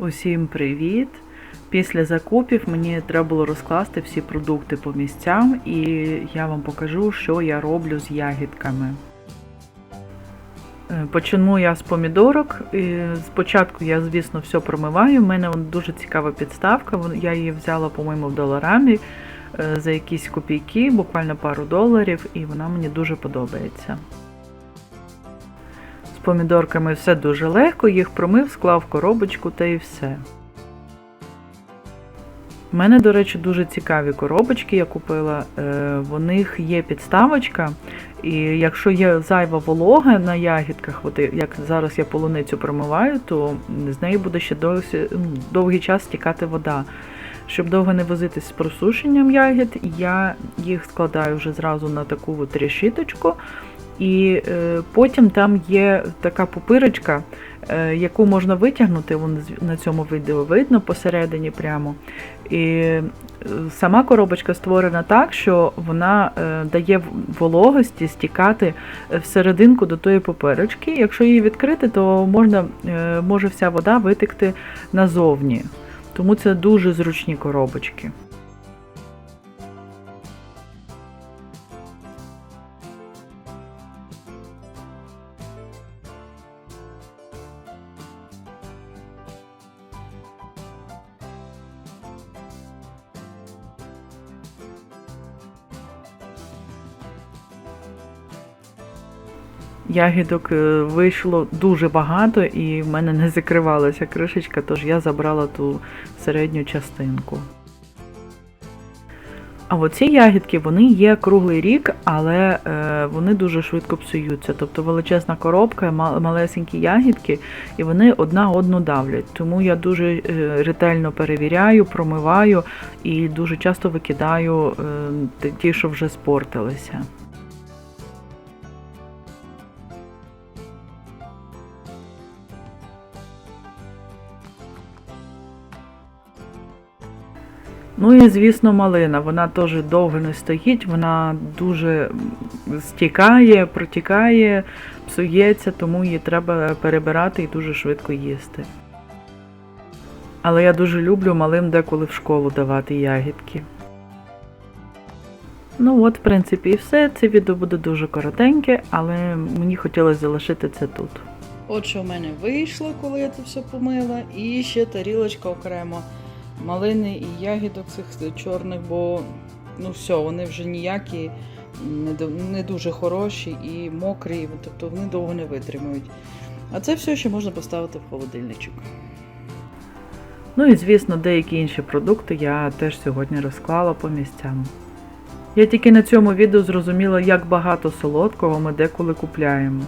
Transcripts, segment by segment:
Усім привіт! Після закупів мені треба було розкласти всі продукти по місцям, і я вам покажу, що я роблю з ягідками. Е, Почну я з помідорок. Спочатку я, звісно, все промиваю. У мене дуже цікава підставка. Я її взяла, по-моєму, в доларамі е, за якісь копійки, буквально пару доларів, і вона мені дуже подобається. Помідорками все дуже легко, їх промив, склав коробочку та і все. У мене, до речі, дуже цікаві коробочки я купила. Е, В них є підставочка, і якщо є зайва волога на ягідках, от як зараз я полуницю промиваю, то з неї буде ще досі, довгий час стікати вода. Щоб довго не возитись з просушенням ягід, я їх складаю вже зразу на таку от решіточку. І е, потім там є така пупирочка, е, яку можна витягнути, на цьому відео видно посередині прямо. І е, сама коробочка створена так, що вона дає вологості стікати всерединку до тої пупирочки. Якщо її відкрити, то можна, може вся вода витекти назовні. Тому це дуже зручні коробочки. Ягідок е, вийшло дуже багато, і в мене не закривалася кришечка, тож я забрала ту середню частинку. А оці ягідки вони є круглий рік, але е, вони дуже швидко псуються. Тобто величезна коробка, малесенькі ягідки, і вони одна одну давлять. Тому я дуже е, ретельно перевіряю, промиваю і дуже часто викидаю ті, що вже спортилися. Ну і звісно, малина. Вона теж довго не стоїть, вона дуже стікає, протікає, псується, тому її треба перебирати і дуже швидко їсти. Але я дуже люблю малим деколи в школу давати ягідки. Ну от, в принципі, і все. Це відео буде дуже коротеньке, але мені хотілося залишити це тут. От що в мене вийшло, коли я це все помила, і ще тарілочка окремо малини і ягідок цих чорних, бо ну все, вони вже ніякі, не, дуже хороші і мокрі, тобто вони довго не витримують. А це все ще можна поставити в холодильничок. Ну і звісно, деякі інші продукти я теж сьогодні розклала по місцям. Я тільки на цьому відео зрозуміла, як багато солодкого ми деколи купляємо.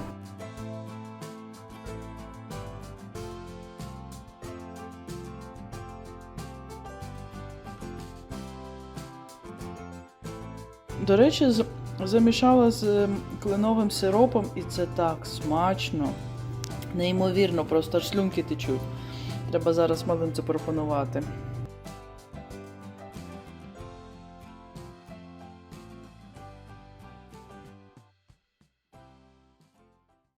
До речі, замішала з ем, кленовим сиропом, і це так смачно. Неймовірно, просто аж слюнки течуть. Треба зараз малим це пропонувати.